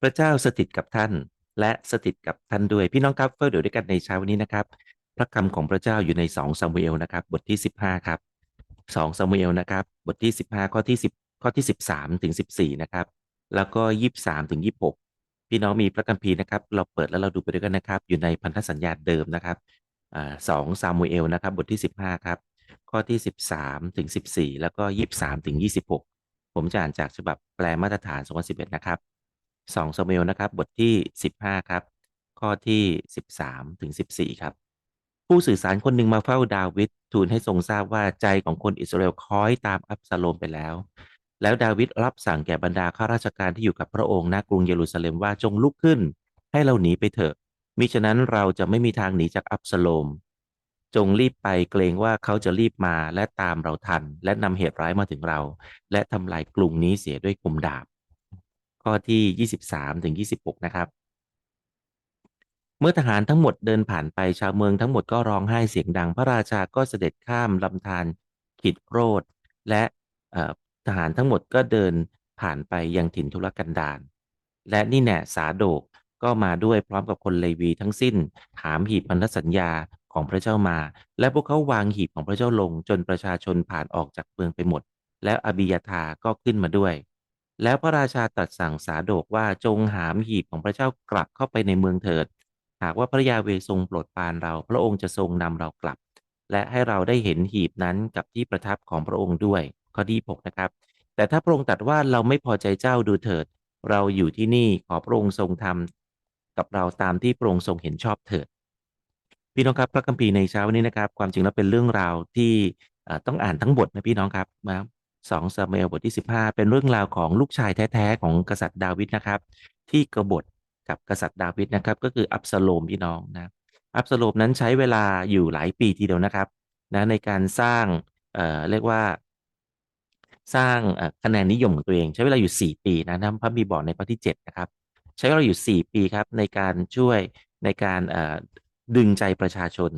พระเจ้าสถิตกับท่าน และสถิตกับท่านด้วยพี่น้องครับเฝ้าเดี๋ยวด้วยกันในเช้าวันนี้นะครับ พระคำของพระเจ้าอยู่ใน2ซามูเอลนะครับ บทที่ 15 ครับ2ซามูเอลนะครับ บทที่ 15 ข้อที่ 10 ข้อที่ 13 ถึง 14 นะครับ แล้วก็ 23 ถึง 26 พี่น้องมีพระคัมภีร์นะครับ เราเปิดแล้วเราดูไปด้วยกันนะครับ อยู่ในพันธสัญญาเดิมนะครับสองซามูเอลนะครับ บทที่ 15 ครับ ข้อที่ 13 ถึง 14 แล้วก็ 23 ถึง 26 ผมจะอ่านจากฉบับแปลมาตรฐาน 2011 นะครับ 2ซามูเอลนะครับ บทที่ 15 ครับ ข้อที่ 13 ถึง 14 ครับ ผู้สื่อสารคนหนึ่งมาเฝ้าดาวิดทูลให้ทรงทราบว่าใจของคนอิสราเอลคล้อยตามอับซาโลมไปแล้ว แล้วดาวิดรับสั่งแก่บรรดาข้าราชการที่อยู่กับพระองค์ณกรุงเยรูซาเล็มว่าจงลุกขึ้น ให้เราหนีไปเถอะมิฉะนั้นเราจะไม่มีทางหนีจากอับซาโลม จงรีบไปเกรงว่าเขาจะรีบมาและตามเราทัน และนำเหตุร้ายมาถึงเรา และทำลายกรุงนี้เสียด้วยคมดาบ ข้อที่23ถึง26นะครับ เมื่อทหารทั้งหมดเดินผ่านไปชาวเมืองทั้งหมดก็ร้องไห้เสียงดัง พระราชาก็เสด็จข้ามลำธารขิดโรดและทหารทั้งหมดก็เดินผ่านไปยังถิ่นทุรกันดารและนี่แน่สาโดกก็มาด้วยพร้อมกับคนเลวีทั้งสิ้น ถามหีบพันธสัญญาของพระเจ้ามา และพวกเขาวางหีบของพระเจ้าลงจนประชาชนผ่านออกจากเมืองไปหมด แล้วอบิยาธาก็ขึ้นมาด้วย แล้วพระราชาตรัสสั่งสาโดกว่าจงหามหีบของพระเจ้ากลับเข้าไปในเมืองเถิด หากว่าพระยาเวทรงโปรดปานเรา พระองค์จะทรงนำเรากลับ และให้เราได้เห็นหีบนั้นกับที่ประทับของพระองค์ด้วย ข้อที่6นะครับ แต่ถ้าพระองค์ตรัสว่าเราไม่พอใจเจ้าดูเถิด เราอยู่ที่นี่ขอพระองค์ทรงทำกับเราตามที่พระองค์ทรงเห็นชอบเถิดพี่น้องครับพระคัมภีร์ในเช้าวันนี้นะครับ ความจริงแล้วเป็นเรื่องราวที่ต้องอ่านทั้งบทนะพี่น้องครับมา สองซามูเอลบทที่15เป็นเรื่องราวของลูกชายแท้ๆของกษัตริย์ดาวิดนะครับ ที่กบฏกับกษัตริย์ดาวิดนะครับ ก็คืออับซาโลมพี่น้องนะอับซาโลมนั้นใช้เวลาอยู่หลายปีทีเดียวนะครับนะในการสร้างเอ่อเรียกว่าสร้างคะแนนนิยมของตัวเอง ใช้เวลาอยู่ 4 ปีนะนะพระมีบอกในข้อที่ 7 นะครับ ใช้เวลาอยู่ 4 ปีครับในการช่วยในการดึงใจประชาชน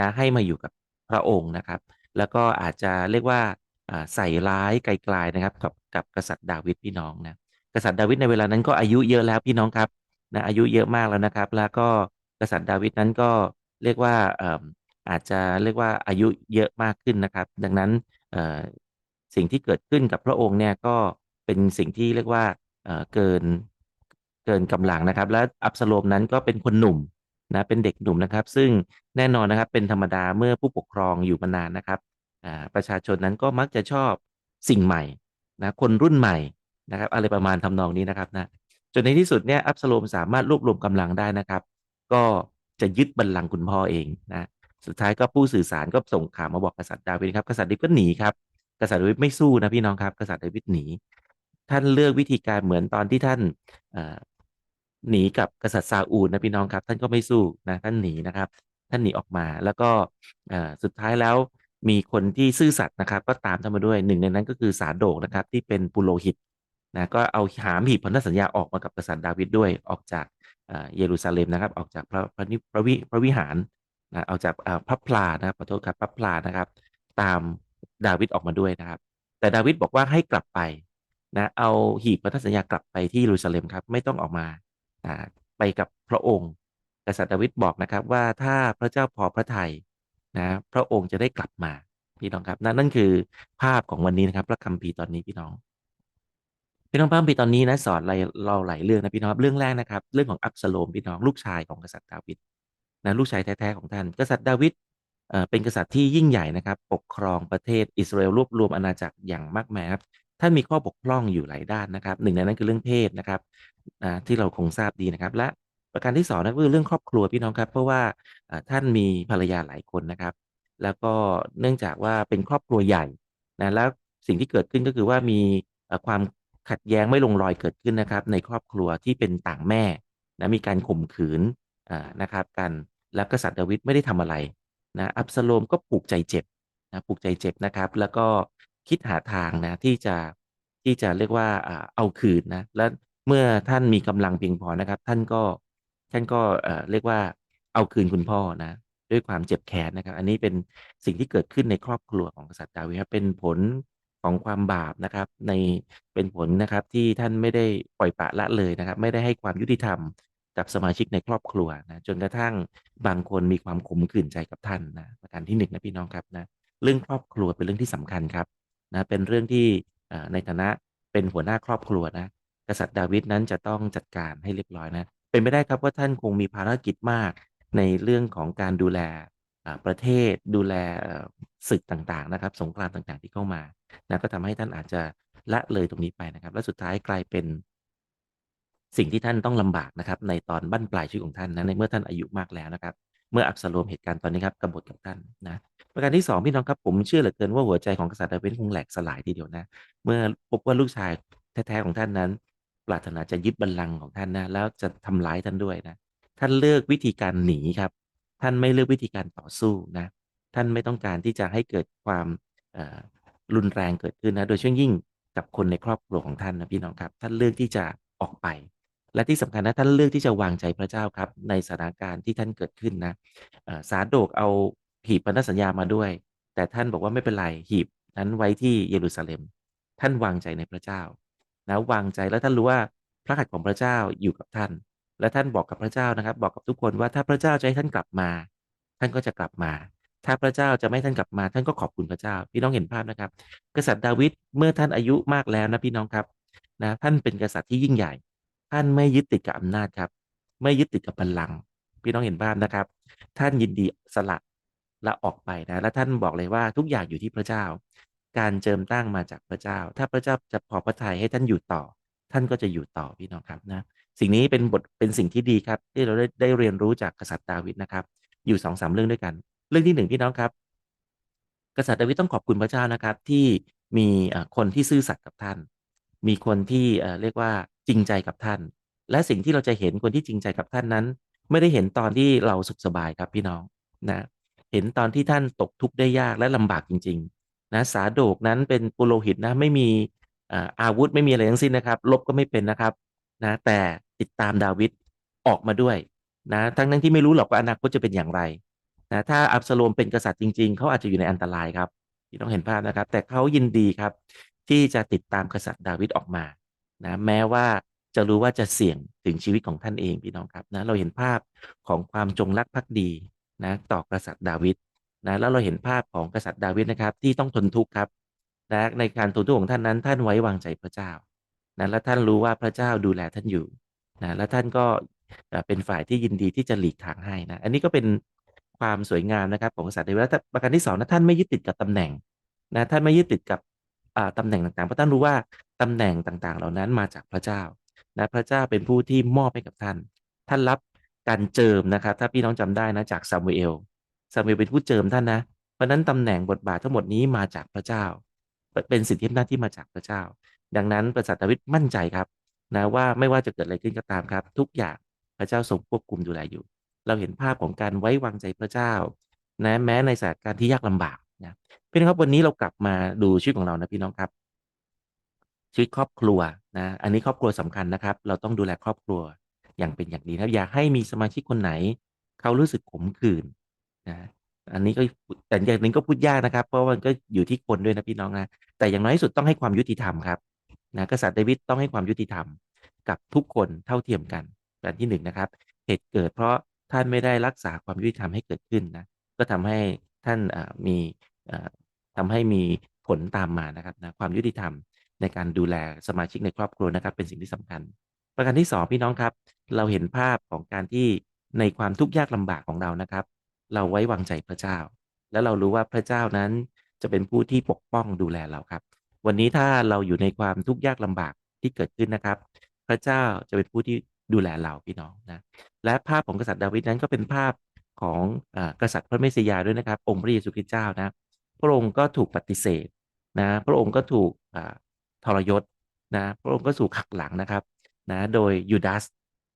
นะให้มาอยู่กับพระองค์นะครับ แล้วก็อาจจะเรียกว่า ใส่ร้ายไกลๆนะครับ กับกับกษัตริย์ดาวิดพี่น้องนะกษัตริย์ดาวิดในเวลานั้นก็อายุเยอะแล้วพี่น้องครับนะอายุเยอะมากแล้วนะครับ แล้วก็กษัตริย์ดาวิดนั้นก็เรียกว่าอาจจะเรียกว่าอายุเยอะมากขึ้นนะครับ ดังนั้นสิ่งที่เกิดขึ้นกับพระองค์เนี่ยก็เป็นสิ่งที่เรียกว่าเกินเกินกำลังนะครับ และอับสโลมนั้นก็เป็นคนหนุ่มนะเป็นเด็กหนุ่มนะครับ ซึ่งแน่นอนนะครับเป็นธรรมดาเมื่อผู้ปกครองอยู่มานานนะครับ ประชาชนนั้นก็มักจะชอบสิ่งใหม่นะคนรุ่นใหม่นะครับ อะไรประมาณทำนองนี้นะครับนะจนในที่สุดเนี่ยอับสโลมสามารถรวบรวมกำลังได้นะครับ ก็จะยึดบัลลังก์คุณพ่อเองนะสุดท้ายก็ผู้สื่อสารก็ส่งข่าวมาบอกกษัตริย์ดาวิดครับกษัตริย์ดาวิดก็หนีครับกษัตริย์ดาวิดไม่สู้นะพี่น้องครับกษัตริย์ดาวิดหนี ท่านเลือกวิธีการเหมือนตอนที่ท่านหนีกับกษัตริย์ซาอูลนะพี่น้องครับ ท่านก็ไม่สู้นะท่านหนีนะครับ ท่านหนีออกมาแล้วก็สุดท้ายแล้ว มีคนที่ซื่อสัตย์นะครับ ก็ตามท่านมาด้วยหนึ่งในนั้นก็คือสาโดกนะครับ ที่เป็นปุโรหิตนะก็เอาหามหีบพันธสัญญาออกมากับกษัตริย์ดาวิดด้วยออกจากเยรูซาเล็มนะครับ ออกจากพระพระพระวิพระวิหารนะออกจากพระพลานะครับขอโทษครับพระพลานะครับ ตามดาวิดออกมาด้วยนะครับ แต่ดาวิดบอกว่าให้กลับไปนะเอาหีบพันธสัญญากลับไปที่เยรูซาเล็มครับไม่ต้องออกมาไปกับพระองค์ กษัตริย์ดาวิดบอกนะครับว่าถ้าพระเจ้าพอพระทัย นะพระองค์จะได้กลับมาพี่น้องครับนั่นนั่นคือภาพของวันนี้นะครับ พระคัมภีร์ตอนนี้พี่น้องพี่น้องพระคัมภีร์ตอนนี้นะสอนเราหลายเรื่องนะพี่น้องเรื่องแรกนะครับ เรื่องของอับสโลมพี่น้องลูกชายของกษัตริย์ดาวิดนะลูกชายแท้ๆของท่าน กษัตริย์ดาวิดเป็นกษัตริย์ที่ยิ่งใหญ่นะครับ ปกครองประเทศอิสราเอลรวบรวมอาณาจักรอย่างมากมายครับท่านมีข้อบกพร่องอยู่หลายด้านนะครับ หนึ่งในนั้นคือเรื่องเพศนะครับที่เราคงทราบดีนะครับ และ ประการที่สองนั่นคือเรื่องครอบครัวพี่น้องครับ เพราะว่าท่านมีภรรยาหลายคนนะครับ แล้วก็เนื่องจากว่าเป็นครอบครัวใหญ่นะแล้วสิ่งที่เกิดขึ้นก็คือว่ามีความขัดแย้งไม่ลงรอยเกิดขึ้นนะครับ ในครอบครัวที่เป็นต่างแม่นะมีการข่มขืนนะครับกันแล้วกษัตริย์ดาวิดไม่ได้ทำอะไรนะอับสโลมก็ผูกใจเจ็บนะผูกใจเจ็บนะครับ แล้วก็คิดหาทางนะที่จะที่จะเรียกว่าเอาคืนนะและเมื่อท่านมีกำลังเพียงพอนะครับ ท่านก็ ท่านก็เรียกว่าเอาคืนคุณพ่อนะด้วยความเจ็บแค้นนะครับ อันนี้เป็นสิ่งที่เกิดขึ้นในครอบครัวของกษัตริย์ดาวิดครับเป็นผลของความบาปนะครับ ในเป็นผลนะครับที่ท่านไม่ได้ปล่อยปะละเลยนะครับ ไม่ได้ให้ความยุติธรรมกับสมาชิกในครอบครัวนะจนกระทั่งบางคนมีความขมขื่นใจกับท่านนะประการที่หนึ่งนะพี่น้องครับนะเรื่องครอบครัวเป็นเรื่องที่สำคัญครับนะเป็นเรื่องที่ในฐานะเป็นหัวหน้าครอบครัวนะกษัตริย์ดาวิดนั้นจะต้องจัดการให้เรียบร้อยนะ เป็นไม่ได้ครับว่าท่านคงมีภารกิจมากในเรื่องของการดูแลประเทศดูแลศึกต่างๆนะครับ สงครามต่างๆที่เข้ามานะก็ทำให้ท่านอาจจะละเลยตรงนี้ไปนะครับ และสุดท้ายกลายเป็น สิ่งที่ท่านต้องลำบากนะครับ ในตอนบั้นปลายชีวิตของท่านนะในเมื่อท่านอายุมากแล้วนะครับ เมื่ออับสโลมเหตุการณ์ตอนนี้ครับกบฏกับท่านนะประการที่2พี่น้องครับผมเชื่อเหลือเกินว่าหัวใจของกษัตริย์ดาวิดคงแหลกสลายทีเดียวนะ เมื่อพบว่าลูกชายแท้ๆของท่านนั้น ปรารถนาจะยึดบัลลังก์ของท่านนะแล้วจะทำร้ายท่านด้วยนะ ท่านเลือกวิธีการหนีครับ ท่านไม่เลือกวิธีการต่อสู้นะ ท่านไม่ต้องการที่จะให้เกิดความรุนแรงเกิดขึ้นนะ โดยเฉพาะยิ่งกับคนในครอบครัวของท่านนะพี่น้องครับ ท่านเลือกที่จะออกไป และที่สำคัญนะท่านเลือกที่จะวางใจพระเจ้าครับ ในสถานการณ์ที่ท่านเกิดขึ้นนะสาโดกเอาหีบพันธสัญญามาด้วย แต่ท่านบอกว่าไม่เป็นไรหีบนั้นไว้ที่เยรูซาเล็ม ท่านวางใจในพระเจ้า นะวางใจแล้วท่านรู้ว่าพระหัตถ์ของพระเจ้าอยู่กับท่าน และท่านบอกกับพระเจ้านะครับ บอกกับทุกคนว่าถ้าพระเจ้าจะให้ท่านกลับมา ท่านก็จะกลับมา ถ้าพระเจ้าจะไม่ท่านกลับมา ท่านก็ขอบคุณพระเจ้า พี่น้องเห็นภาพนะครับ กษัตริย์ดาวิดเมื่อท่านอายุมากแล้วนะพี่น้องครับนะท่านเป็นกษัตริย์ที่ยิ่งใหญ่ ท่านไม่ยึดติดกับอำนาจครับ ไม่ยึดติดกับบัลลังก์พี่น้องเห็นภาพนะครับ ท่านยินดีสละละออกไปนะ และท่านบอกเลยว่าทุกอย่างอยู่ที่พระเจ้า การเจิมตั้งมาจากพระเจ้า ถ้าพระเจ้าจะพอพระทัยให้ท่านอยู่ต่อ ท่านก็จะอยู่ต่อพี่น้องครับนะสิ่งนี้เป็นบทเป็นสิ่งที่ดีครับ ที่เราได้ได้เรียนรู้จากกษัตริย์ดาวิดนะครับ อยู่สองสามเรื่องด้วยกัน เรื่องที่หนึ่งพี่น้องครับ กษัตริย์ดาวิดต้องขอบคุณพระเจ้านะครับ ที่มีคนที่ซื่อสัตย์กับท่าน มีคนที่เรียกว่าจริงใจกับท่าน และสิ่งที่เราจะเห็นคนที่จริงใจกับท่านนั้น ไม่ได้เห็นตอนที่เราสุขสบายครับพี่น้องนะเห็นตอนที่ท่านตกทุกข์ได้ยากและลำบากจริงๆ นะสาโดกนั้นเป็นปุโรหิตนะไม่มีอาวุธไม่มีอะไรทั้งสิ้นนะครับลบก็ไม่เป็นนะครับนะแต่ติดตามดาวิดออกมาด้วยนะทั้งนั้นที่ไม่รู้หรอกว่าอนาคตจะเป็นอย่างไรนะถ้าอับสโลมเป็นกษัตริย์จริง ๆเขาอาจจะอยู่ในอันตรายครับที่ต้องเห็นภาพนะครับ แต่เขายินดีครับ ที่จะติดตามกษัตริย์ดาวิดออกมานะแม้ว่าจะรู้ว่าจะเสี่ยงถึงชีวิตของท่านเองพี่น้องครับนะเราเห็นภาพของความจงรักภักดีนะต่อกษัตริย์ดาวิด นะแล้วเราเห็นภาพของกษัตริย์ดาวิดนะครับ ที่ต้องทนทุกข์ครับนะในการทนทุกข์ของท่านนั้น ท่านไว้วางใจพระเจ้านะและท่านรู้ว่าพระเจ้าดูแลท่านอยู่นะและท่านก็เป็นฝ่ายที่ยินดีที่จะหลีกทางให้นะ อันนี้ก็เป็นความสวยงามนะครับของกษัตริย์ดาวิดและประการที่สองนะท่านไม่ยึดติดกับตำแหน่งนะท่านไม่ยึดติดกับตำแหน่งต่างๆเพราะท่านรู้ว่าตำแหน่งต่างๆ เหล่านั้นมาจากพระเจ้านะพระเจ้าเป็นผู้ที่มอบให้กับท่าน ท่านรับการเจิมนะครับ ถ้าพี่น้องจำได้นะจากซามูเอล ซามูเอลเป็นผู้เจิมท่านนะ เพราะนั้นตำแหน่งบทบาททั้งหมดนี้มาจากพระเจ้า เป็นสิทธิอำนาจที่มาจากพระเจ้า ดังนั้นกษัตริย์ดาวิดมั่นใจครับนะว่าไม่ว่าจะเกิดอะไรขึ้นก็ตามครับ ทุกอย่างพระเจ้าทรงควบคุมดูแลอยู่ เราเห็นภาพของการไว้วางใจพระเจ้านะแม้ในสถานการณ์ที่ยากลำบากนะพี่น้องครับวันนี้เรากลับมาดูชีวิตของเรานะพี่น้องครับชีวิตครอบครัวนะอันนี้ครอบครัวสำคัญนะครับ เราต้องดูแลครอบครัวอย่างเป็นอย่างดีนะอย่าให้มีสมาชิกคนไหน เขารู้สึกขมขื่น นะอันนี้ก็แต่อย่างนี้ก็พูดยากนะครับ เพราะมันก็อยู่ที่คนด้วยนะพี่น้องนะแต่อย่างน้อยที่สุดต้องให้ความยุติธรรมครับนะกษัตริย์เดวิดต้องให้ความยุติธรรมกับทุกคนเท่าเทียมกันแบบที่หนึ่งนะครับ เหตุเกิดเพราะท่านไม่ได้รักษาความยุติธรรมให้เกิดขึ้นนะก็ทำให้ท่านมีทำให้มีผลตามมานะครับนะความยุติธรรมในการดูแลสมาชิกในครอบครัวนะครับ เป็นสิ่งที่สำคัญ ประการที่สองพี่น้องครับ เราเห็นภาพของการที่ในความทุกข์ยากลำบากของเรานะครับ เราไว้วางใจพระเจ้า แล้วเรารู้ว่าพระเจ้านั้นจะเป็นผู้ที่ปกป้องดูแลเราครับ วันนี้ถ้าเราอยู่ในความทุกข์ยากลำบากที่เกิดขึ้นนะครับ พระเจ้าจะเป็นผู้ที่ดูแลเราพี่น้องนะและภาพของกษัตริย์ดาวิดนั้นก็เป็นภาพของอกษัตริย์พระเมสสิยาด้วยนะครับ องค์พระเยซูคริสต์เจ้านะ พระองค์ก็ถูกปฏิเสธนะพระองค์ก็ถูกทรยศนะพระองค์ก็สู่ขักหลังนะครับนะโดยยูดาส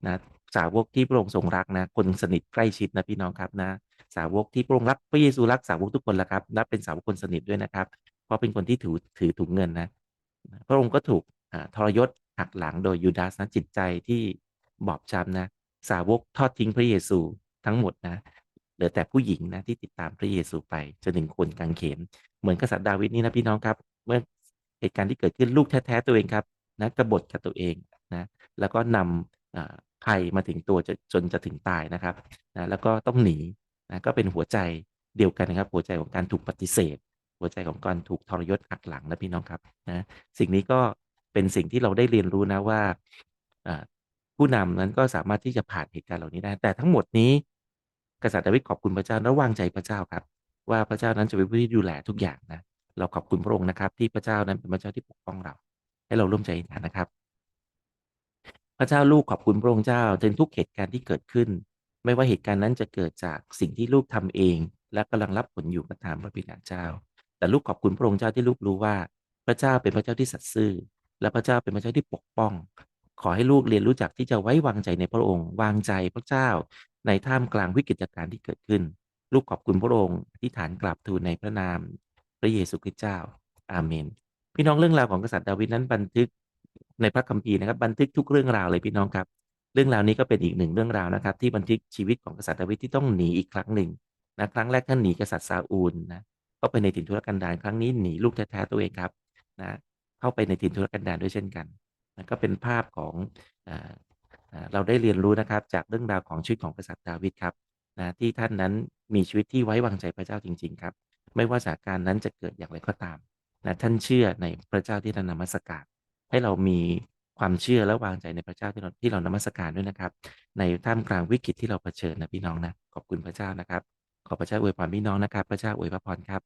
นะสาวกที่พระองค์ทรงรักนะ คนสนิทใกล้ชิดนะพี่น้องครับนะ สาวกที่พระองค์รักพระเยซูรักสาวกทุกคนแหละครับนับเป็นสาวกคนสนิทด้วยนะครับ เพราะเป็นคนที่ถือถือถุงเงินนะ พระองค์ก็ถูกทรยศหักหลังโดยยูดาสนะจิตใจที่บอบช้ำนะ สาวกทอดทิ้งพระเยซูทั้งหมดนะเหลือแต่ผู้หญิงนะที่ติดตามพระเยซูไปจนถึงคนกางเขนเหมือนกษัตริย์ดาวิดนี่นะพี่น้องครับ เมื่อเหตุการณ์ที่เกิดขึ้นลูกแท้ๆตัวเองครับนะกบฏกับตัวเองนะแล้วก็นำภัยมาถึงตัวจจนจะถึงตายนะครับนะแล้วก็ต้องหนี นะก็เป็นหัวใจเดียวกันนะครับ หัวใจของการถูกปฏิเสธ หัวใจของการถูกทรยศหักหลังนะพี่น้องครับนะสิ่งนี้ก็เป็นสิ่งที่เราได้เรียนรู้นะว่าผู้นำนั้นก็สามารถที่จะผ่านเหตุการณ์เหล่านี้ได้ แต่ทั้งหมดนี้ กษัตริย์ดาวิดขอบคุณพระเจ้าและวางใจพระเจ้าครับ ว่าพระเจ้านั้นจะเป็นผู้ที่ดูแลทุกอย่างนะเราขอบคุณพระองค์นะครับ ที่พระเจ้านั้นเป็นพระเจ้าที่ปกป้องเรา ให้เราร่วมใจกันนะครับ พระเจ้าลูกขอบคุณพระองค์เจ้าในทุกเหตุการณ์ที่เกิดขึ้น ไม่ว่าเหตุการณ์นั้นจะเกิดจากสิ่งที่ลูกทำเอง และกำลังรับผลอยู่ก็ตามพระบิดาเจ้า แต่ลูกขอบคุณพระองค์เจ้าที่ลูกรู้ว่า พระเจ้าเป็นพระเจ้าที่สัตย์ซื่อ และพระเจ้าเป็นพระเจ้าที่ปกป้อง ขอให้ลูกเรียนรู้จักที่จะไว้วางใจในพระองค์ วางใจพระเจ้า ในท่ามกลางวิกฤตการณ์ที่เกิดขึ้น ลูกขอบคุณพระองค์ที่ฐานกราบทูลในพระนาม พระเยซูคริสต์เจ้า อาเมน พี่น้องเรื่องราวของกษัตริย์ดาวิดนั้นบันทึกในพระคัมภีร์นะครับ บันทึกทุกเรื่องราวเลยพี่น้องครับ เรื่องราวนี้ก็เป็นอีกหนึ่งเรื่องราวนะครับ ที่บันทึกชีวิตของกษัตริย์ดาวิดที่ต้องหนีอีกครั้งหนึ่งนะครั้งแรกท่านหนีกษัตริย์ซาอูลนะเข้าไปในถิ่นทุรกันดารครั้งนี้หนีลูกแท้ๆตัวเองครับนะเข้าไปในถิ่นทุรกันดารด้วยเช่นกันนะก็เป็นภาพของเราได้เรียนรู้นะครับ จากเรื่องราวของชีวิตของกษัตริย์ดาวิดครับนะที่ท่านนั้นมีชีวิตที่ไว้วางใจพระเจ้าจริง ๆ ครับ ไม่ว่าสถานการณ์นั้นจะเกิดอย่างไรก็ตามนะท่านเชื่อในพระเจ้าที่ท่านนมัสการให้เรามี ความเชื่อและวางใจในพระเจ้าที่เราที่เรานมัสการด้วยนะครับ ในท่ามกลางวิกฤตที่เราเผชิญนะพี่น้องนะขอบคุณพระเจ้านะครับ ขอพระเจ้าอวยพรพี่น้องนะครับ พระเจ้าอวยพระพรครับ